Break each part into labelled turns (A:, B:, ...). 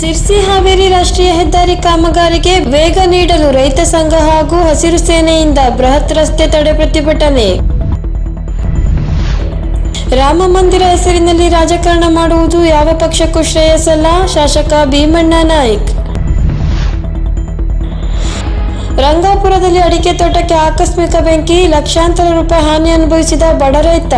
A: ಸಿರ್ಸಿ ಹಾವೇರಿ ರಾಷ್ಟ್ರೀಯ ಹೆದ್ದಾರಿ ಕಾಮಗಾರಿಗೆ ವೇಗ ನೀಡಲು ರೈತ ಸಂಘ ಹಾಗೂ ಹಸಿರು ಸೇನೆಯಿಂದ ಬೃಹತ್ ರಸ್ತೆ ತಡೆ ಪ್ರತಿಭಟನೆ. ರಾಮ ಮಂದಿರ ಹೆಸರಿನಲ್ಲಿ ರಾಜಕಾರಣ ಮಾಡುವುದು ಯಾವ ಪಕ್ಷಕ್ಕೂ ಶ್ರೇಯಸ್ಸಲ್ಲ. ಶಾಸಕ ಭೀಮಣ್ಣ ನಾಯ್ಕ್. ರಂಗಾಪುರದಲ್ಲಿ ಅಡಿಕೆ ತೋಟಕ್ಕೆ ಆಕಸ್ಮಿಕ ಬೆಂಕಿ, ಲಕ್ಷಾಂತರ ರೂಪಾಯಿ ಹಾನಿ ಅನುಭವಿಸಿದ ಬಡ ರೈತ.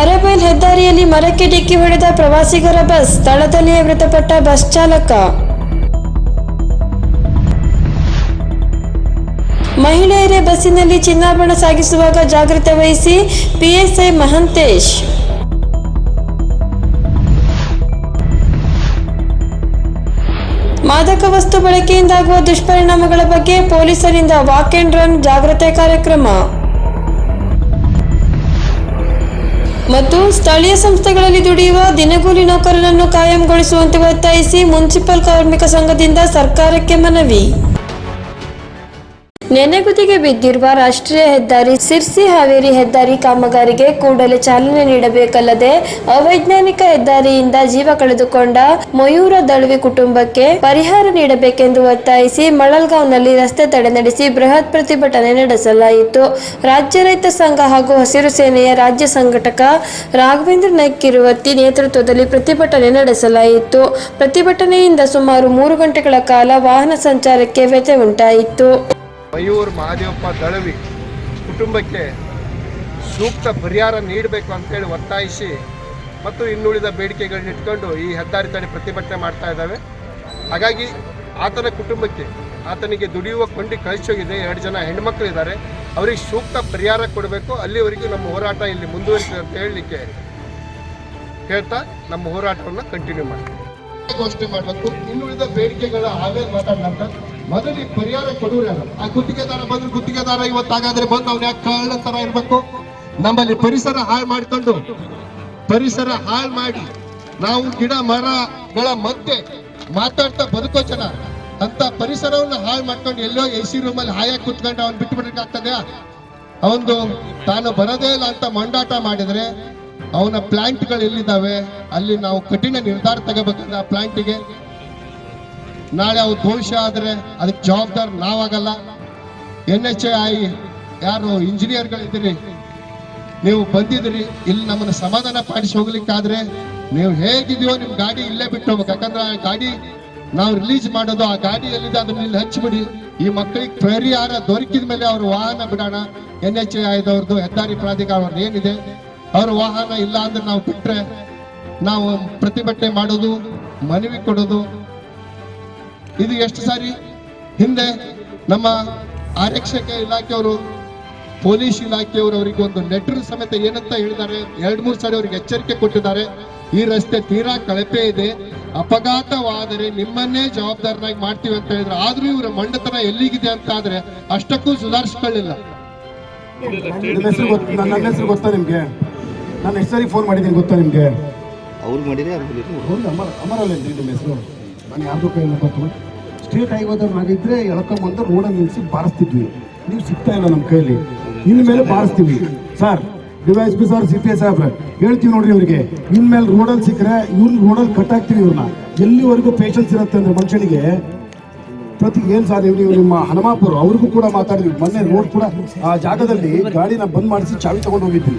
A: ಅರಬೈಲ್ ಹೆದ್ದಾರಿಯಲ್ಲಿ ಮರಕ್ಕೆ ಡಿಕ್ಕಿ ಹೊಡೆದ ಪ್ರವಾಸಿಗರ ಬಸ್ ಸ್ಥಳದಲ್ಲಿಯೇ ಮೃತಪಟ್ಟ ಬಸ್ ಚಾಲಕ. ಮಹಿಳೆಯರೇ ಬಸ್ಸಿನಲ್ಲಿ ಚಿನ್ನಾಭರಣ ಸಾಗಿಸುವಾಗ ಜಾಗ್ರತೆ ವಹಿಸಿ ಪಿಎಸ್ಐ ಮಹಂತೇಶ್. ಮಾದಕ ವಸ್ತು ಬಳಕೆಯಿಂದಾಗುವ ದುಷ್ಪರಿಣಾಮಗಳ ಬಗ್ಗೆ ಪೊಲೀಸರಿಂದ ವಾಕ್ ಅಂಡ್ ರನ್ ಜಾಗೃತಿ ಕಾರ್ಯಕ್ರಮ. ಮತ್ತು ಸ್ಥಳೀಯ ಸಂಸ್ಥೆಗಳಲ್ಲಿ ದುಡಿಯುವ ದಿನಗೂಲಿ ನೌಕರರನ್ನು ಕಾಯಂಗೊಳಿಸುವಂತೆ ಒತ್ತಾಯಿಸಿ ಮುನ್ಸಿಪಲ್ ಕಾರ್ಮಿಕ ಸಂಘದಿಂದ ಸರ್ಕಾರಕ್ಕೆ ಮನವಿ. ನೆನೆಗುದಿಗೆ ಬಿದ್ದಿರುವ ರಾಷ್ಟ್ರೀಯ ಹೆದ್ದಾರಿ ಸಿರ್ಸಿ ಹಾವೇರಿ ಹೆದ್ದಾರಿ ಕಾಮಗಾರಿಗೆ ಕೂಡಲೇ ಚಾಲನೆ ನೀಡಬೇಕಲ್ಲದೆ ಅವೈಜ್ಞಾನಿಕ ಹೆದ್ದಾರಿಯಿಂದ ಜೀವ ಕಳೆದುಕೊಂಡ ಮಯೂರ ದಳವಿ ಕುಟುಂಬಕ್ಕೆ ಪರಿಹಾರ ನೀಡಬೇಕೆಂದು ಒತ್ತಾಯಿಸಿ ಮಳಲ್ಗಾಂವ್ನಲ್ಲಿ ರಸ್ತೆ ತಡೆ ನಡೆಸಿ ಬೃಹತ್ ಪ್ರತಿಭಟನೆ ನಡೆಸಲಾಯಿತು. ರಾಜ್ಯ ರೈತ ಸಂಘ ಹಾಗೂ ಹಸಿರು ಸೇನೆಯ ರಾಜ್ಯ ಸಂಘಟಕ ರಾಘವೇಂದ್ರ ನಾಯ್ಕ್ ನೇತೃತ್ವದಲ್ಲಿ ಪ್ರತಿಭಟನೆ ನಡೆಸಲಾಯಿತು. ಪ್ರತಿಭಟನೆಯಿಂದ ಸುಮಾರು ಮೂರು ಗಂಟೆಗಳ ಕಾಲ ವಾಹನ ಸಂಚಾರಕ್ಕೆ ವ್ಯತ್ಯಯ ಉಂಟಾಯಿತು.
B: ಮಯೂರ್ ಮಹಾದೇವಪ್ಪ ದಳವಿ ಕುಟುಂಬಕ್ಕೆ ಸೂಕ್ತ ಪರಿಹಾರ ನೀಡಬೇಕು ಅಂತೇಳಿ ಒತ್ತಾಯಿಸಿ ಮತ್ತು ಇನ್ನುಳಿದ ಬೇಡಿಕೆಗಳನ್ನ ಇಟ್ಕೊಂಡು ಈ ಹೆದ್ದಾರಿ ತಡೆ ಪ್ರತಿಭಟನೆ ಮಾಡ್ತಾ ಇದ್ದಾವೆ. ಹಾಗಾಗಿ ಆತನ ಕುಟುಂಬಕ್ಕೆ, ಆತನಿಗೆ ದುಡಿಯುವ ಕೊಂಡಿ ಕಳಿಸೋಗಿದೆ ಎರಡು ಜನ ಹೆಣ್ಮಕ್ಳು ಇದ್ದಾರೆ. ಅವರಿಗೆ ಸೂಕ್ತ ಪರಿಹಾರ ಕೊಡಬೇಕು. ಅಲ್ಲಿವರೆಗೂ ನಮ್ಮ ಹೋರಾಟ ಇಲ್ಲಿ ಮುಂದುವರಿಸಿದೆ ಅಂತ ಹೇಳಲಿಕ್ಕೆ ಹೇಳ್ತಾ ನಮ್ಮ ಹೋರಾಟವನ್ನು ಕಂಟಿನ್ಯೂ ಮಾಡ್ತೀವಿ. ಮಾಡಬೇಕು. ಇನ್ನುಳಿದ ಬೇಡಿಕೆಗಳ ಮಾತಾಡೋಣ ಮೊದಲು ಈ ಪರಿಹಾರ ಕೊಡುವ ಆ ಗುತ್ತಿಗೆದಾರ ಬಂದ್ರು, ಗುತ್ತಿಗೆದಾರ ಇವತ್ತಾಗಾದ್ರೆ ಬಂದು ಅವ್ನ ಯಾಕೆ ಕಳ್ಳ ತರ ಇರ್ಬೇಕು? ನಮ್ಮಲ್ಲಿ ಪರಿಸರ ಹಾಳು ಮಾಡಿಕೊಂಡು, ಪರಿಸರ ಹಾಳು ಮಾಡಿ ನಾವು ಗಿಡ, ಮರಗಳ ಮಧ್ಯೆ ಮಾತಾಡ್ತಾ ಬದುಕೋ ಜನ ಅಂತ ಪರಿಸರವನ್ನು ಹಾಳು ಮಾಡ್ಕೊಂಡು ಎಲ್ಲೋ ಎ ಸಿ ರೂಮಲ್ಲಿ ಹಾಯಾಗಿ ಕುತ್ಕೊಂಡು ಅವ್ನು ಬಿಟ್ಟು ಅವನು ತಾನು ಬರೋದೇ ಇಲ್ಲ ಅಂತ ಮಂಡಾಟ ಮಾಡಿದ್ರೆ ಅವನ ಪ್ಲಾಂಟ್ಗಳು ಎಲ್ಲಿದ್ದಾವೆ? ಅಲ್ಲಿ ನಾವು ಕಠಿಣ ನಿರ್ಧಾರ ತಗೋಬೇಕಂದ್ರೆ ಆ ಪ್ಲಾಂಟಿಗೆ ನಾಳೆ ಅವ್ರು ಭವಿಷ್ಯ ಆದರೆ ಅದಕ್ಕೆ ಜವಾಬ್ದಾರಿ ನಾವಾಗಲ್ಲ. ಎನ್ ಎಚ್ ಐ ಯಾರು ಇಂಜಿನಿಯರ್ಗಳಿದ್ದೀರಿ, ನೀವು ಬಂದಿದ್ದೀರಿ, ಇಲ್ಲಿ ನಮ್ಮನ್ನು ಸಮಾಧಾನ ಪಾಡಿಸಿ ಹೋಗ್ಲಿಕ್ಕಾದ್ರೆ ನೀವು ಹೇಗಿದೆಯೋ ನಿಮ್ಮ ಗಾಡಿ ಇಲ್ಲೇ ಬಿಟ್ಟು ಹೋಗ್ಬೇಕು. ಯಾಕಂದ್ರೆ ಆ ಗಾಡಿ ನಾವು ರಿಲೀಸ್ ಮಾಡೋದು, ಆ ಗಾಡಿ ಎಲ್ಲಿದೆ ಅದನ್ನ ಇಲ್ಲಿ ಹಚ್ಚಿಬಿಡಿ. ಈ ಮಕ್ಕಳಿಗೆ ಪರಿಹಾರ ದೊರಕಿದ ಮೇಲೆ ಅವ್ರ ವಾಹನ ಬಿಡೋಣ. ಎನ್ ಎಚ್ ಐದವ್ರದ್ದು ಹೆದ್ದಾರಿ ಪ್ರಾಧಿಕಾರ ಏನಿದೆ, ಅವ್ರ ವಾಹನ ಇಲ್ಲ ಅಂದ್ರೆ ನಾವು ಬಿಟ್ರೆ ನಾವು ಪ್ರತಿಭಟನೆ ಮಾಡೋದು, ಮನವಿ ಕೊಡೋದು ಇದು ಎಷ್ಟು ಸಾರಿ? ಹಿಂದೆ ನಮ್ಮ ಆರಕ್ಷಕ ಇಲಾಖೆಯವರು ಪೊಲೀಸ್ ಇಲಾಖೆಯವರು ಅವರಿಗೆ ಒಂದು ಲೆಟರ್ ಸಮೇತ ಏನಂತ ಹೇಳಿದ್ದಾರೆ? ಎರಡು ಮೂರು ಸಾರಿ ಅವರಿಗೆ ಎಚ್ಚರಿಕೆ ಕೊಟ್ಟಿದ್ದಾರೆ. ಈ ರಸ್ತೆ ತೀರಾ ಕಳಪೆ ಇದೆ. ಅಪಘಾತವಾದರೆ ನಿಮ್ಮನ್ನೇ ಜವಾಬ್ದಾರನಾಗಿ ಮಾಡ್ತೀವಿ ಅಂತ ಹೇಳಿದ್ರು. ಆದ್ರೂ ಇವರ ಮಂಡತನ ಎಲ್ಲಿಗಿದೆ ಅಂತ ಆದ್ರೆ ಅಷ್ಟಕ್ಕೂ ಸುಧಾರಿಸ್ಕೊಳ್ಳಿಲ್ಲ.
C: ನನ್ನ ಹೆಸರು ಗೊತ್ತಾ ನಿಮ್ಗೆ? ನಾನು ಎಷ್ಟು ಸಾರಿ ಫೋನ್ ಮಾಡಿದ್ದೀನಿ ಗೊತ್ತಾ ನಿಮಗೆ?
D: ಅವ್ರು ಮಾಡಿದ್ರೆ ಯಾರು ಮಾಡಿದ್ರು
C: ಹೌದು ಅಮರ ಅಮರಲ್ಲೇನ್ರಿ ನಿಮ್ಮ ಹೆಸರು. ನಾನು ಯಾರಿಗೂ ಕೈ ಗೊತ್ತು? ಸ್ಟ್ರೇಟ್ ಮಾಡಿದ್ರೆ ನಾವಿದ್ರೆ ಎಳ್ಕೊಂಬಂದು ರೋಡಲ್ಲಿ ನಿಲ್ಲಿಸಿ ಬಾರಿಸ್ತಿದ್ವಿ. ನೀವು ಸಿಗ್ತಾ ಇಲ್ಲ ನಮ್ಮ ಕೈಯಲ್ಲಿ. ಇನ್ಮೇಲೆ ಬಾರಿಸ್ತೀವಿ. Sir DYSP sir C P S ಸಾಹೇಬ್ರೆ ಹೇಳ್ತೀವಿ ನೋಡ್ರಿ ಇವ್ರಿಗೆ. ಇನ್ಮೇಲೆ ರೋಡಲ್ಲಿ ಸಿಕ್ಕರೆ ಇವ್ರನ್ನ ರೋಡಲ್ಲಿ ಕಟ್ ಹಾಕ್ತೀವಿ ಇವ್ರನ್ನ. ಎಲ್ಲಿವರೆಗೂ ಪೇಷನ್ಸ್ ಇರುತ್ತೆ ಅಂದ್ರೆ ಮನುಷ್ಯನಿಗೆ? ಪ್ರತಿ ಏನ್ ಸರ್ ನೀವು ನೀವು ನಿಮ್ಮ ಹನುಮಾಪುರ, ಅವ್ರಿಗೂ ಕೂಡ ಮಾತಾಡಿದ್ವಿ. ಮೊನ್ನೆ ರೋಡ್ ಕೂಡ ಆ ಜಾಗದಲ್ಲಿ ಗಾಡಿನ ಬಂದ್ ಮಾಡಿಸಿ ಚಾವಿ ತಗೊಂಡು ಹೋಗಿದ್ವಿ.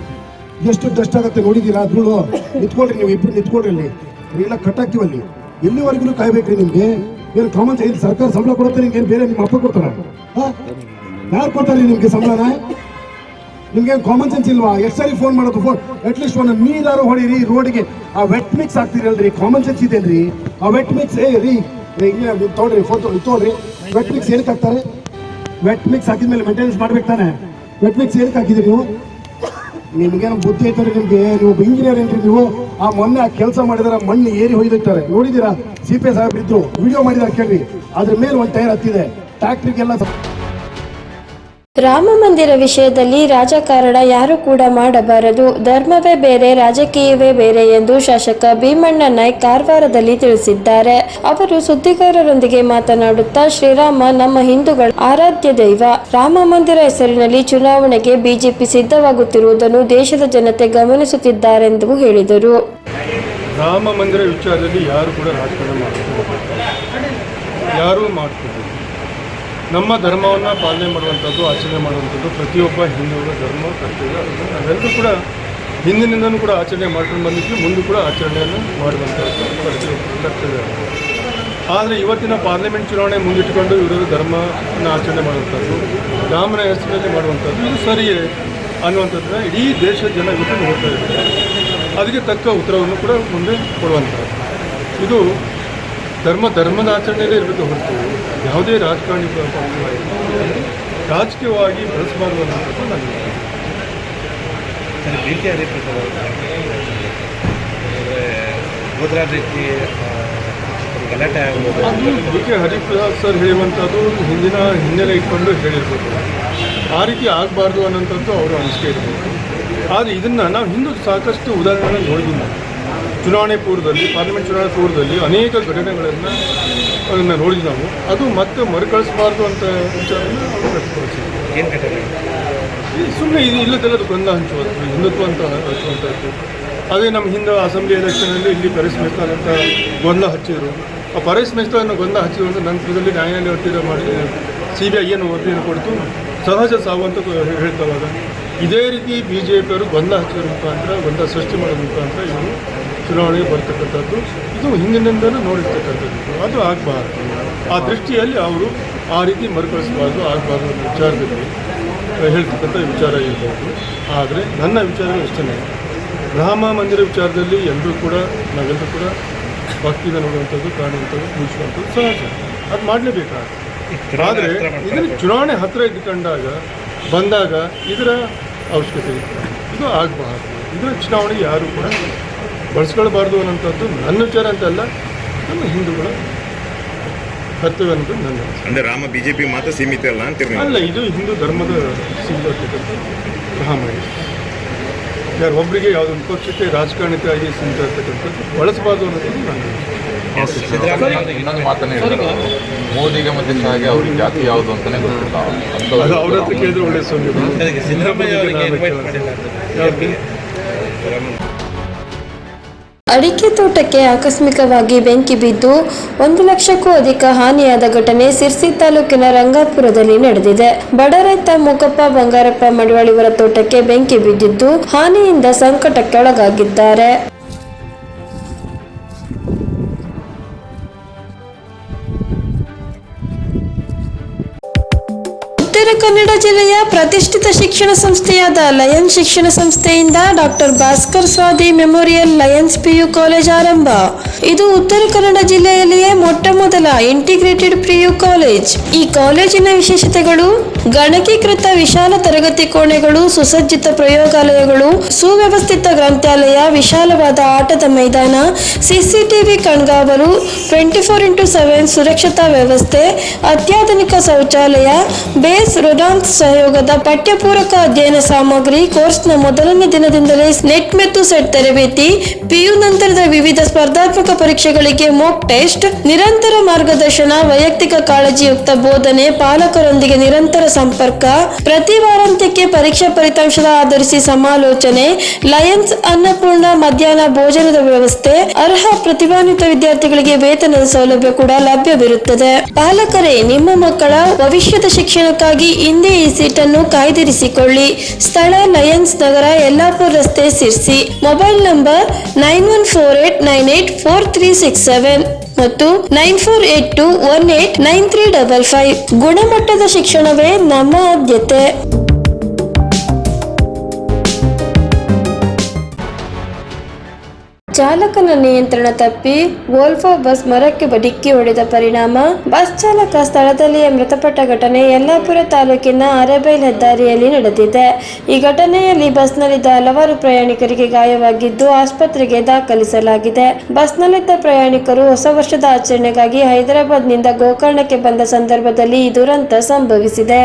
C: ಎಷ್ಟು ಡಸ್ಟ್ ಆಗುತ್ತೆ ನೋಡಿದ್ದೀರಾ? ಧೂಳು ನಿಂತ್ಕೊಳ್ರಿ ನೀವು ಇಬ್ರು ನಿಂತ್ಕೊಳ್ರಿ ಅಲ್ಲಿ ಎಲ್ಲ ಕಟ್ ಹಾಕ್ತೀವಲ್ಲಿ ಎಲ್ಲಿವರೆಗೂ ಕಾಯ್ಬೇಕ್ರಿ ನಿಮ್ಗೆ? ಏನು ಕಾಮನ್ ಇಲ್ಲಿ ಸರ್ಕಾರ ಸಂಬಳ ಕೊಡುತ್ತೆ ನಿಮ್ಗೆ ಏನು ಬೇರೆ ನಿಮ್ಮ ಅಪ್ಪ ಕೊಡ್ತಾರ? ಯಾರು ಕೊಡ್ತಾರೆ ನಿಮ್ಗೆ ಸಂಬಳನ? ನಿಮ್ಗೆ ಕಾಮನ್ ಸೆನ್ಸ್ ಇಲ್ವಾ? ಎಷ್ಟು ಸರಿ ಫೋನ್ ಮಾಡೋದು ಫೋನ್ ಅಟ್ಲೀಸ್ಟ್ ಒಂದು ನೀರಾರು ಹೊಡೀರಿ ರೋಡ್ಗೆ ಆ ವೆಟ್ ಮಿಕ್ಸ್ ಆಗ್ತಿರಲ್ರಿ ಕಾಮನ್ ಸೆನ್ಸ್ ಇದೇನ್ರಿ ಆ ವೆಟ್ ಮಿಕ್ಸ್ ಏ ರೀ ಏ, ಫೋನ್ ತೊಗೊಳ್ರಿ ತೊಗೊಳ್ರಿ ವೆಟ್ ಮಿಕ್ಸ್ ಏನಕ್ಕೆ ಹಾಕ್ತಾರೆ? ವೆಟ್ ಮಿಕ್ಸ್ ಹಾಕಿದ್ಮೇಲೆ ಮೇಂಟೆನೆನ್ಸ್ ಮಾಡ್ಬೇಕು ತಾನೆ. ವೆಟ್ ಮಿಕ್ಸ್ ಏನಕ್ಕೆ ಹಾಕಿದ್ರಿ ನೀವು? ನಿಮ್ಗೇನು ಬುದ್ಧಿ ಐತಾರೆ ನಿಮ್ಗೆ ನೀವು ಇಂಜಿನಿಯರ್ ಏನ್ರಿ ನೀವು? ಆ ಮೊನ್ನೆ ಆ ಕೆಲಸ ಮಾಡಿದ್ರೆ, ಮಣ್ಣು ಏರಿ ಹೊಯ್ದಿರ್ತಾರೆ. ನೋಡಿದೀರಾ ಸಿ ಪಿ ಎಸ್ ಸಾಹೇಬ್ರು ಇದ್ರು. ವಿಡಿಯೋ ಮಾಡಿದಾರೆ ಕೇಳಿ ಅದ್ರ ಮೇಲೆ ಒಂದು ಟೈರ್ ಹತ್ತಿದೆ. ಟ್ಯಾಕ್ಟ್ರಿಗೆಲ್ಲ
A: ರಾಮ ಮಂದಿರ ವಿಷಯದಲ್ಲಿ ರಾಜಕಾರಣ ಯಾರು ಕೂಡ ಮಾಡಬಾರದು. ಧರ್ಮವೇ ಬೇರೆ, ರಾಜಕೀಯವೇ ಬೇರೆ ಎಂದು ಶಾಸಕ ಭೀಮಣ್ಣ ನಾಯ್ಕ್ ಕಾರವಾರದಲ್ಲಿ ತಿಳಿಸಿದ್ದಾರೆ. ಅವರು ಸುದ್ದಿಗಾರರೊಂದಿಗೆ ಮಾತನಾಡುತ್ತಾ, ಶ್ರೀರಾಮ, ನಮ್ಮ ಹಿಂದೂಗಳ ಆರಾಧ್ಯ ದೈವ. ರಾಮ ಮಂದಿರ ಹೆಸರಿನಲ್ಲಿ ಚುನಾವಣೆಗೆ ಬಿಜೆಪಿ ಸಿದ್ಧವಾಗುತ್ತಿರುವುದನ್ನು ದೇಶದ ಜನತೆ ಗಮನಿಸುತ್ತಿದ್ದಾರೆಂದು ಹೇಳಿದರು.
E: ರಾಮ ಮಂದಿರ ವಿಚಾರದಲ್ಲಿ ಯಾರು ಕೂಡ ರಾಜಕಾರಣ ಯಾರೂ ಮಾಡ್ತಿಲ್ಲ ನಮ್ಮ ಧರ್ಮವನ್ನು ಪಾಲನೆ ಮಾಡುವಂಥದ್ದು, ಆಚರಣೆ ಮಾಡುವಂಥದ್ದು ಪ್ರತಿಯೊಬ್ಬ ಹಿಂದೂಗಳ ಧರ್ಮ, ಕರ್ತವ್ಯ ಅದನ್ನು ನಾವೆಲ್ಲರೂ ಕೂಡ ಹಿಂದಿನಿಂದನೂ ಕೂಡ ಆಚರಣೆ ಮಾಡ್ಕೊಂಡು ಬಂದಿದ್ವಿ, ಮುಂದೆ ಕೂಡ ಆಚರಣೆಯನ್ನು ಮಾಡುವಂಥದ್ದು ಕರ್ತವ್ಯ. ಆದರೆ ಇವತ್ತಿನ ಪಾರ್ಲಿಮೆಂಟ್ ಚುನಾವಣೆ ಮುಂದಿಟ್ಟುಕೊಂಡು ಇವರು ಧರ್ಮವನ್ನು ಆಚರಣೆ ಮಾಡುವಂಥದ್ದು ರಾಮನ ಹೆಸರಿನಲ್ಲಿ ಮಾಡುವಂಥದ್ದು, ಇದು ಸರಿಯೇ ಅನ್ನುವಂಥದ್ದನ್ನ ಇಡೀ ದೇಶದ ಜನ ಇವತ್ತು ನೋಡ್ತಾ ಇದ್ದಾರೆ. ಅದಕ್ಕೆ ತಕ್ಕ ಉತ್ತರವನ್ನು ಕೂಡ ಮುಂದೆ ಕೊಡುವಂಥದ್ದು. ಇದು ಧರ್ಮ ಧರ್ಮದ ಆಚರಣೆಯಲ್ಲೇ ಇರಬೇಕು ಹೊರತು ಯಾವುದೇ ರಾಜಕಾರಣಿ ರಾಜಕೀಯವಾಗಿ ಬಳಸಬಾರ್ದು ಅನ್ನೋದು
D: ಹೋದ್ರ ರೀತಿ ಗಲಾಟೆ
E: ಅದು ಡಿ ಕೆ ಹರಿಪ್ರಸಾದ್ ಸರ್ ಹೇಳುವಂಥದ್ದು ಹಿಂದಿನ ಹಿನ್ನೆಲೆ ಇಟ್ಕೊಂಡು ಹೇಳಿರ್ಬೋದು. ಆ ರೀತಿ ಆಗಬಾರ್ದು ಅನ್ನೋಂಥದ್ದು ಅವರು ಅನಿಸಿಕೆ ಇರ್ಬೋದು. ಆದರೆ ಇದನ್ನು ನಾವು ಹಿಂದೂ ಸಾಕಷ್ಟು ಉದಾಹರಣೆಗಳನ್ನು ನೋಡಿದ್ದೀವಿ ನಾವು ಚುನಾವಣೆ ಪೂರ್ವದಲ್ಲಿ ಪಾರ್ಲಿಮೆಂಟ್ ಚುನಾವಣೆ ಪೂರ್ವದಲ್ಲಿ ಅನೇಕ ಘಟನೆಗಳನ್ನು ಅದನ್ನು ನೋಡಿದ್ವಿ ನಾವು. ಅದು ಮತ್ತೆ ಮರುಕಳಿಸಬಾರ್ದು ಅಂತ ವಿಚಾರವನ್ನು
D: ಏನು ಘಟನೆ?
E: ಸುಮ್ಮನೆ ಇದು ಇಲ್ಲದೆಲ್ಲದು ಗೊಂದ ಹಂಚುವಂಥದ್ದು ಹಿಂದುತ್ವ ಅಂತ ಹಚ್ಚುವಂಥದ್ದು ಅದೇ ನಮ್ಮ ಹಿಂದೆ ಅಸೆಂಬ್ಲಿ ಎಲೆಕ್ಷನಲ್ಲಿ ಇಲ್ಲಿ ಪರೇಶ್ ಮೆಹ್ತಾ ಅಂತ ಗೊಂದಲ ಹಚ್ಚಿದ್ರು. ಆ ಪರೇಶ್ ಮೆಹ್ತಾ ಅನ್ನೋ ಗೊಂದಲ ಹಚ್ಚಿದ್ರು ನಂತರದಲ್ಲಿ ನ್ಯಾಯಾಲಯ ಒತ್ತಿದ ಮಾಡಿ ಸಿ ಬಿ ಐ ಏನು ವರದಿಯನ್ನು ಕೊಡ್ತು? ಸಹಜ ಸಾವು ಅಂತ ಹೇಳ್ತಾವಾಗ. ಇದೇ ರೀತಿ ಬಿ ಜೆ ಪಿಯವರು ಗೊಂದ ಹಚ್ಚಿದ ಮುಖಾಂತರ ಗೊಂದಲ ಸೃಷ್ಟಿ ಮಾಡೋದ್ರ ಮುಖಾಂತರ ಇವರು ಚುನಾವಣೆಗೆ ಬರ್ತಕ್ಕಂಥದ್ದು. ಇದು ಹಿಂದಿನಿಂದಲೂ ನೋಡಿರ್ತಕ್ಕಂಥದ್ದು. ಅದು ಆಗಬಾರ್ದು. ಆ ದೃಷ್ಟಿಯಲ್ಲಿ ಅವರು ಆ ರೀತಿ ಮರುಕಳಿಸಬಾರ್ದು ಆಗಬಾರ್ದು ಅನ್ನೋ ವಿಚಾರದಲ್ಲಿ ಹೇಳ್ತಕ್ಕಂಥ ವಿಚಾರ ಇರ್ಬೋದು. ಆದರೆ ನನ್ನ ವಿಚಾರಗಳು ಇಷ್ಟನೇ ರಾಮ ಮಂದಿರ ವಿಚಾರದಲ್ಲಿ ಎಲ್ಲರೂ ಕೂಡ ನಾವೆಲ್ಲರೂ ಕೂಡ ಭಕ್ತಿಯಿಂದ ನೋಡುವಂಥದ್ದು ಕಾಣುವಂಥದ್ದು ಮುಗಿಸುವಂಥದ್ದು ಸಹಜ. ಅದು ಮಾಡಲೇಬೇಕಾಗುತ್ತೆ ಆದರೆ ಇದನ್ನು ಚುನಾವಣೆ ಹತ್ತಿರ ಇದ್ದುಕೊಂಡಾಗ ಬಂದಾಗ ಇದರ ಅವಶ್ಯಕತೆ ಇದೆ ಇದು ಆಗಬಾರ್ದು. ಇದರ ಚುನಾವಣೆ ಯಾರು ಕೂಡ ಬಳಸ್ಕೊಳ್ಬಾರ್ದು ಅನ್ನೋಂಥದ್ದು ನನ್ನ ವಿಚಾರ ಅಂತಲ್ಲ ನಮ್ಮ ಹಿಂದೂಗಳ ಕರ್ತವ್ಯ ಅನ್ನೋದು ನನ್ನ
F: ಅಂದರೆ ರಾಮ ಬಿ ಜೆ ಪಿ ಮಾತ್ರ ಸೀಮಿತ ಅಲ್ಲ ಅಂತೀರಿ
E: ಅಲ್ಲ ಇದು ಹಿಂದೂ ಧರ್ಮದ ಸಿಂಧರ್ತಕ್ಕಂಥ ಮಹಾಮಾರಿ ಯಾರು ಒಬ್ಬರಿಗೆ ಯಾವುದೊಂದು ಪಕ್ಷಕ್ಕೆ ರಾಜಕಾರಣಕ್ಕಾಗಿ ಸೀಮಿತ ಇರ್ತಕ್ಕಂಥದ್ದು ಬಳಸಬಾರ್ದು ಅನ್ನೋದು ನನ್ನ
D: ಸಿದ್ದರಾಮಯ್ಯ
G: ಇನ್ನೊಂದು ಮಾತನ್ನ ಮೋದಿಗೆ ಮತ್ತೆ ಶಾಗೆ ಅವ್ರಿಗೆ ಜಾತಿ ಯಾವುದು ಅಂತಾನೆ ಗೊತ್ತಿಲ್ಲ.
E: ಅದು ಅವ್ರ ಹತ್ರ ಕೇಳಿದ್ರೆ ಒಳ್ಳೆ
D: ಅದಕ್ಕೆ ಸಿದ್ದರಾಮಯ್ಯ ಅವರಿಗೆ ಇನ್ವೈಟ್ ಮಾಡಿಲ್ಲ
E: ಯಾವ್ದು?
A: ಅಡಿಕೆ ತೋಟಕ್ಕೆ ಆಕಸ್ಮಿಕವಾಗಿ ಬೆಂಕಿ ಬಿದ್ದು ಒಂದು ಲಕ್ಷಕ್ಕೂ ಅಧಿಕ ಹಾನಿಯಾದ ಘಟನೆ ಸಿರ್ಸಿ ತಾಲೂಕಿನ ರಂಗಾಪುರದಲ್ಲಿ ನಡೆದಿದೆ. ಬಡ ರೈತ ಮೂಕಪ್ಪ ಬಂಗಾರಪ್ಪ ಮಡಿವಾಳಿವರ ತೋಟಕ್ಕೆ ಬೆಂಕಿ ಬಿದ್ದಿದ್ದು ಹಾನಿಯಿಂದ ಸಂಕಟಕ್ಕೊಳಗಾಗಿದ್ದಾರೆ. ಉತ್ತರ ಕನ್ನಡ ಜಿಲ್ಲೆಯ ಪ್ರತಿಷ್ಠಿತ ಶಿಕ್ಷಣ ಸಂಸ್ಥೆಯಾದ ಲಯನ್ ಶಿಕ್ಷಣ ಸಂಸ್ಥೆಯಿಂದ doctor Bhaskar Swadi memorial lions PU college ಆರಂಭ. ಇದು ಉತ್ತರ ಕನ್ನಡ ಜಿಲ್ಲೆಯಲ್ಲಿಯೇ ಮೊಟ್ಟ ಮೊದಲ ಇಂಟಿಗ್ರೇಟೆಡ್ ಪಿಯು ಕಾಲೇಜ್ ಈ ಕಾಲೇಜಿನ ವಿಶೇಷತೆಗಳು ಗಣಕೀಕೃತ ವಿಶಾಲ ತರಗತಿ ಕೋಣೆಗಳು, ಸುಸಜ್ಜಿತ ಪ್ರಯೋಗಾಲಯಗಳು, ಸುವ್ಯವಸ್ಥಿತ ಗ್ರಂಥಾಲಯ, ವಿಶಾಲವಾದ ಆಟದ ಮೈದಾನ, ಸಿಸಿಟಿವಿ ಕಣ್ಗಾವಲು, ಟ್ವೆಂಟಿ ಫೋರ್ ಇಂಟು ಸೆವೆನ್ ಸುರಕ್ಷತಾ ವ್ಯವಸ್ಥೆ, ಅತ್ಯಾಧುನಿಕ ಶೌಚಾಲಯ, ಬೇಸ್ ರೊಡಾನ್ಸ್ ಸಹಯೋಗದ ಪಠ್ಯಪೂರಕ ಅಧ್ಯಯನ ಸಾಮಗ್ರಿ, ಕೋರ್ಸ್ನ ಮೊದಲನೇ ದಿನದಿಂದಲೇ ನೆಟ್ ಮತ್ತು ಸೆಟ್ ತರಬೇತಿ, ಪಿಯು ನಂತರದ ವಿವಿಧ ಸ್ಪರ್ಧಾತ್ಮಕ ಪರೀಕ್ಷೆಗಳಿಗೆ ಮೋಕ್ ಟೆಸ್ಟ್ ನಿರಂತರ ಮಾರ್ಗದರ್ಶನ, ವೈಯಕ್ತಿಕ ಕಾಳಜಿಯುಕ್ತ ಬೋಧನೆ, ಪಾಲಕರೊಂದಿಗೆ ನಿರಂತರ ಸಂಪರ್ಕ. ಪ್ರತಿ ವಾರಾಂತ್ಯಕ್ಕೆ ಪರೀಕ್ಷಾ ಫಲಿತಾಂಶದ ಆಧರಿಸಿ ಸಮಾಲೋಚನೆ. ಲಯನ್ಸ್ ಅನ್ನಪೂರ್ಣ ಮಧ್ಯಾಹ್ನ ಭೋಜನದ ವ್ಯವಸ್ಥೆ. ಅರ್ಹ ಪ್ರತಿಭಾನ್ವಿತ ವಿದ್ಯಾರ್ಥಿಗಳಿಗೆ ವೇತನದ ಸೌಲಭ್ಯ ಕೂಡ ಲಭ್ಯವಿರುತ್ತದೆ. ಪಾಲಕರೇ, ನಿಮ್ಮ ಮಕ್ಕಳ ಭವಿಷ್ಯದ ಶಿಕ್ಷಣಕ್ಕಾಗಿ ಇಂದೇ ಈ ಸೀಟನ್ನು ಕಾಯ್ದಿರಿಸಿಕೊಳ್ಳಿ. ಸ್ಥಳ ಲಯನ್ಸ್ ನಗರ ಯಲ್ಲಾಪುರ ರಸ್ತೆ Sirsi. Mobile number nine one four eight nine eight four three six seven. ಮತ್ತು nine four eight two one eight nine three double five ಗುಣಮಟ್ಟದ ಶಿಕ್ಷಣವೇ ನಮ್ಮ ಆದ್ಯತೆ. ಚಾಲಕನ ನಿಯಂತ್ರಣ ತಪ್ಪಿ ವೋಲ್ಫಾ ಬಸ್ ಮರಕ್ಕೆ ಡಿಕ್ಕಿ ಹೊಡೆದ ಪರಿಣಾಮ. ಬಸ್ ಚಾಲಕ ಸ್ಥಳದಲ್ಲಿಯೇ ಮೃತಪಟ್ಟ ಘಟನೆ ಯಲ್ಲಾಪುರ ತಾಲೂಕಿನ ಅರೆಬೈಲ್ ಹೆದ್ದಾರಿಯಲ್ಲಿ ನಡೆದಿದೆ. ಈ ಘಟನೆಯಲ್ಲಿ ಬಸ್ನಲ್ಲಿದ್ದ ಹಲವಾರು ಪ್ರಯಾಣಿಕರಿಗೆ ಗಾಯವಾಗಿದ್ದು ಆಸ್ಪತ್ರೆಗೆ ದಾಖಲಿಸಲಾಗಿದೆ. ಬಸ್ನಲ್ಲಿದ್ದ ಪ್ರಯಾಣಿಕರು ಹೊಸ ವರ್ಷದ ಆಚರಣೆಗಾಗಿ ಹೈದರಾಬಾದ್ನಿಂದ ಗೋಕರ್ಣಕ್ಕೆ ಬಂದ ಸಂದರ್ಭದಲ್ಲಿ ಈ ದುರಂತ ಸಂಭವಿಸಿದೆ.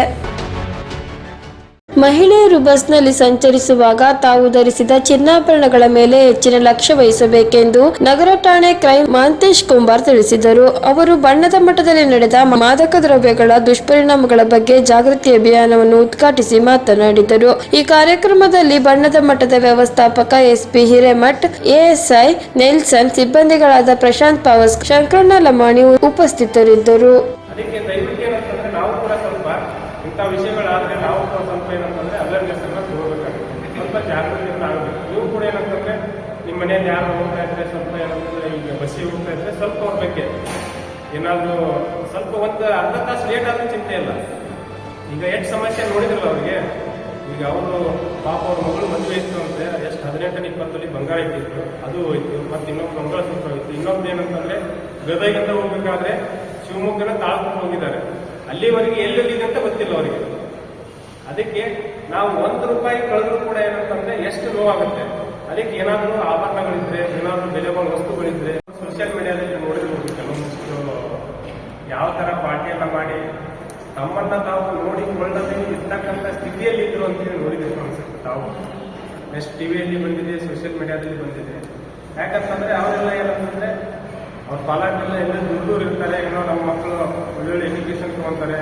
A: ಮಹಿಳೆಯರು ಬಸ್ನಲ್ಲಿ ಸಂಚರಿಸುವಾಗ ತಾವು ಧರಿಸಿದ ಚಿನ್ನಾಭರಣಗಳ ಮೇಲೆ ಹೆಚ್ಚಿನ ಲಕ್ಷ್ಯ ವಹಿಸಬೇಕೆಂದು ನಗರ ಠಾಣೆ ಕ್ರೈಂ ಮಾಂತೇಶ್ ಕುಂಬಾರ್ ತಿಳಿಸಿದರು. ಅವರು ಬಣ್ಣದ ಮಠದಲ್ಲಿ ನಡೆದ ಮಾದಕ ದ್ರವ್ಯಗಳ ದುಷ್ಪರಿಣಾಮಗಳ ಬಗ್ಗೆ ಜಾಗೃತಿ ಅಭಿಯಾನವನ್ನು ಉದ್ಘಾಟಿಸಿ ಮಾತನಾಡಿದರು. ಈ ಕಾರ್ಯಕ್ರಮದಲ್ಲಿ ಬಣ್ಣದ ಮಠದ ವ್ಯವಸ್ಥಾಪಕ ಎಸ್ಪಿ ಹಿರೇಮಠ್, ಎಎಸ್ಐ ನೆಲ್ಸನ್, ಸಿಬ್ಬಂದಿಗಳಾದ ಪ್ರಶಾಂತ್ ಪಾವಸ್, ಶಂಕರಣ್ಣ ಲಮಾಣಿ ಉಪಸ್ಥಿತರಿದ್ದರು
H: ಅದಕ್ಕೆ ದಯವಿಟ್ಟು ಏನಂತಂದ್ರೆ ನಾವು ಕೂಡ ಸ್ವಲ್ಪ ಇಂಥ ವಿಷಯಗಳಾದ್ರೆ ನಾವು ಕೂಡ ಸ್ವಲ್ಪ ಏನಂತಂದ್ರೆ ಅವೇರ್ನೆಸ್ ಅನ್ನ ತಗೋಬೇಕಾಗುತ್ತೆ ಸ್ವಲ್ಪ ಜಾಗೃತಿ ಆಗಬೇಕು. ನೀವು ಕೂಡ ಏನಂತಂದ್ರೆ ನಿಮ್ಮ ಮನೆಯಲ್ಲಿ ಯಾರು ಹೋಗ್ತಾ ಇದ್ರೆ ಸ್ವಲ್ಪ ಏನಂತಂದ್ರೆ ಈಗ ಬಸ್ಸಿಗೆ ಹೋಗ್ತಾ ಇದ್ರೆ ಸ್ವಲ್ಪ ಅವ್ರ ಬಗ್ಗೆ ಏನಾದ್ರು ಸ್ವಲ್ಪ ಒಂದು ಅರ್ಧ ತಾಸು ಲೇಟ್ ಆದ್ರೆ ಚಿಂತೆ ಇಲ್ಲ. ಈಗ ಎಷ್ಟು ಸಮಸ್ಯೆ ನೋಡಿದ್ರಲ್ಲ ಅವ್ರಿಗೆ, ಈಗ ಅವರು ಪಾಪ ಅವ್ರ ಮಗಳು ಮದುವೆ ಇತ್ತು ಅಂದ್ರೆ ಎಷ್ಟು ಹದಿನೆಂಟನೇ ಇಪ್ಪತ್ತಲ್ಲಿ ಬಂಗಾರ ಇಟ್ಟಿತ್ತು ಅದು ಹೋಯ್ತು, ಮತ್ತೆ ಇನ್ನೊಬ್ಬ ಸ್ವಲ್ಪ ಹೋಯ್ತು. ಇನ್ನೊಬ್ದು ಏನಂತಂದ್ರೆ ಗದಗಿಂದ ಹೋಗ್ಬೇಕಾದ್ರೆ ಶಿವಮೊಗ್ಗನ ತಾಳ್ಕೊಂಡು ಹೋಗಿದ್ದಾರೆ ಅಲ್ಲಿವರೆಗೆ ಎಲ್ಲೋಗಿದೆ ಅಂತ ಗೊತ್ತಿಲ್ಲ ಅವರಿಗೆ. ಅದಕ್ಕೆ ನಾವು ಒಂದು ರೂಪಾಯಿ ಕಳೆದ್ರು ಕೂಡ ಏನಂತಂದ್ರೆ ಎಷ್ಟು ನೋವಾಗುತ್ತೆ ಅದಕ್ಕೆ ಏನಾದರೂ ಆಭರಣಗಳಿದ್ರೆ, ಏನಾದರೂ ಬೆಲೆ ಬಾಳ ವಸ್ತುಗಳಿದ್ರೆ ಸೋಷಿಯಲ್ ಮೀಡಿಯಾದಲ್ಲಿ ನೋಡಿರ್ಬೋದು ಕೆಲವೊಂದಿಷ್ಟು ಯಾವ ತರ ಪಾರ್ಟಿ ಎಲ್ಲ ಮಾಡಿ ತಮ್ಮನ್ನ ತಾವು ನೋಡಿಕೊಳ್ಳದೆ ಇರ್ತಕ್ಕಂಥ ಸ್ಥಿತಿಯಲ್ಲಿ ಇದ್ರು ಅಂತ ಹೇಳಿ ನೋಡಿಬೇಕು ಅನ್ಸುತ್ತೆ ತಾವು. ನೆಕ್ಸ್ಟ್ ಟಿವಿಯಲ್ಲಿ ಬಂದಿದೆ ಸೋಷಿಯಲ್ ಮೀಡಿಯಾದಲ್ಲಿ ಬಂದಿದೆ. ಯಾಕಂತಂದ್ರೆ ಅವರೆಲ್ಲ ಅವ್ರ ಪಾಲಕರೆಲ್ಲ ಎಲ್ಲೇ ದುಡ್ಡೂರು ಇರ್ತಾರೆ, ಏನೋ ನಮ್ಮ ಮಕ್ಕಳು ಒಳ್ಳೊಳ್ಳೆ ಎಜುಕೇಶನ್ ತಗೊಂತಾರೆ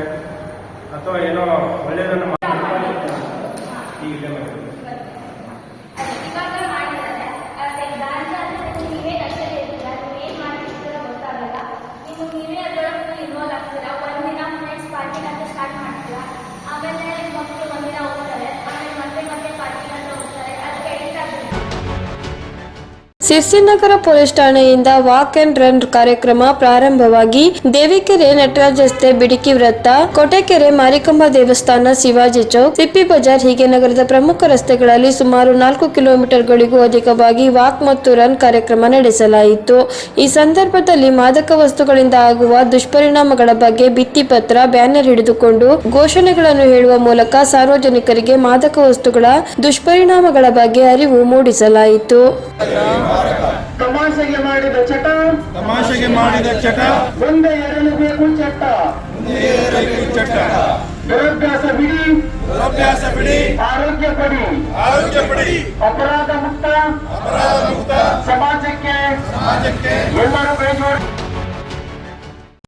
H: ಅಥವಾ ಏನೋ ಒಳ್ಳೆಯದನ್ನ ಮಾಡ್ತಾರೆ. ಈಗ
A: ಸಿರ್ಸಿನಗರ ಪೊಲೀಸ್ ಠಾಣೆಯಿಂದ ವಾಕ್ ಅಂಡ್ ರನ್ ಕಾರ್ಯಕ್ರಮ ಪ್ರಾರಂಭವಾಗಿ ದೇವಿಕೆರೆ ನಟರಾಜ್ ರಸ್ತೆ ಬಿಡಿಕಿ ವೃತ್ತ, ಕೋಟೆಕೆರೆ ಮಾರಿಕಂಬ ದೇವಸ್ಥಾನ ಶಿವಾಜಿ ಚೌಕ್, ಸಿಪ್ಪಿ ಬಜಾರ್ ಹೀಗೆ ನಗರದ ಪ್ರಮುಖ ರಸ್ತೆಗಳಲ್ಲಿ ಸುಮಾರು ನಾಲ್ಕು ಕಿಲೋಮೀಟರ್ಗಳಿಗೂ ಅಧಿಕವಾಗಿ ವಾಕ್ ಮತ್ತು ರನ್ ಕಾರ್ಯಕ್ರಮ ನಡೆಸಲಾಯಿತು. ಈ ಸಂದರ್ಭದಲ್ಲಿ ಮಾದಕ ವಸ್ತುಗಳಿಂದ ಆಗುವ ದುಷ್ಪರಿಣಾಮಗಳ ಬಗ್ಗೆ ಭಿತ್ತಿಪತ್ರ ಬ್ಯಾನರ್ ಹಿಡಿದುಕೊಂಡು ಘೋಷಣೆಗಳನ್ನು ಹೇಳುವ ಮೂಲಕ ಸಾರ್ವಜನಿಕರಿಗೆ ಮಾದಕ ವಸ್ತುಗಳ ದುಷ್ಪರಿಣಾಮಗಳ ಬಗ್ಗೆ ಅರಿವು ಮೂಡಿಸಲಾಯಿತು.
C: ತಮಾಷೆಗೆ ಮಾಡಿದ ಚಟ.
E: ತಮಾಷೆಗೆ ಮಾಡಿದ ಚಟ.
C: ಮುಂದೆ ಎರಡಬೇಕು ಚಟ.
E: ಚಟ.
C: ದುರಭ್ಯಾಸ ಬಿಡಿ.
E: ದುರಭ್ಯಾಸ ಬಿಡಿ.
C: ಆರೋಗ್ಯ ಪಡಿ.
E: ಆರೋಗ್ಯ ಪಡಿ.
C: ಅಪರಾಧ ಮುಕ್ತ. ಅಪರಾಧ ಮುಕ್ತ. ಸಮಾಜಕ್ಕೆ. ಎಲ್ಲರೂ ಬೇಜವಾಬ್ದಾರಿ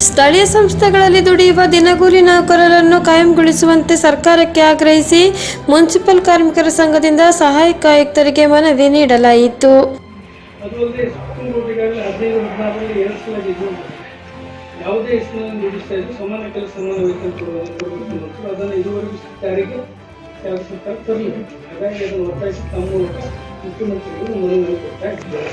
A: ಸ್ಥಳೀಯ ಸಂಸ್ಥೆಗಳಲ್ಲಿ ದುಡಿಯುವ ದಿನಗೂಲಿ ನೌಕರರನ್ನು ಕಾಯಂಗೊಳಿಸುವಂತೆ ಸರ್ಕಾರಕ್ಕೆ ಆಗ್ರಹಿಸಿ ಮುನ್ಸಿಪಲ್ ಕಾರ್ಮಿಕರ ಸಂಘದಿಂದ ಸಹಾಯಕ ಆಯುಕ್ತರಿಗೆ ಮನವಿ ನೀಡಲಾಯಿತು.
I: ಅದು ಅಲ್ಲದೆ ಸುಪ್ರೀಂ ಕೋರ್ಟಿಗಾಗಲೇ ಹದಿನೈದು, ಹದಿನಾರರಲ್ಲಿ ಎರಡು ಸಲ ಗೆದ್ದು ಯಾವುದೇ ಹೆಸರಿನಲ್ಲಿ ನಿರ್ಮಿಸ್ತಾ ಇದ್ದು ಸಮಾನ ಕೆಲಸ ಸಮಾನ ವೇತನ ಕೊಡಬೇಕು ಅದನ್ನು ಇದುವರೆಗೂ ಜಾರಿಗೆ ಯಾವ ಸರ್ಕಾರ ತರಲಿಲ್ಲ. ಹಾಗಾಗಿ ಅದನ್ನು ಒತ್ತಾಯಿಸಿ ತಮ್ಮ ಮುಖ್ಯಮಂತ್ರಿಗಳು ಮನವಿ ಕೊಡ್ತಾ ಇದ್ದಾರೆ.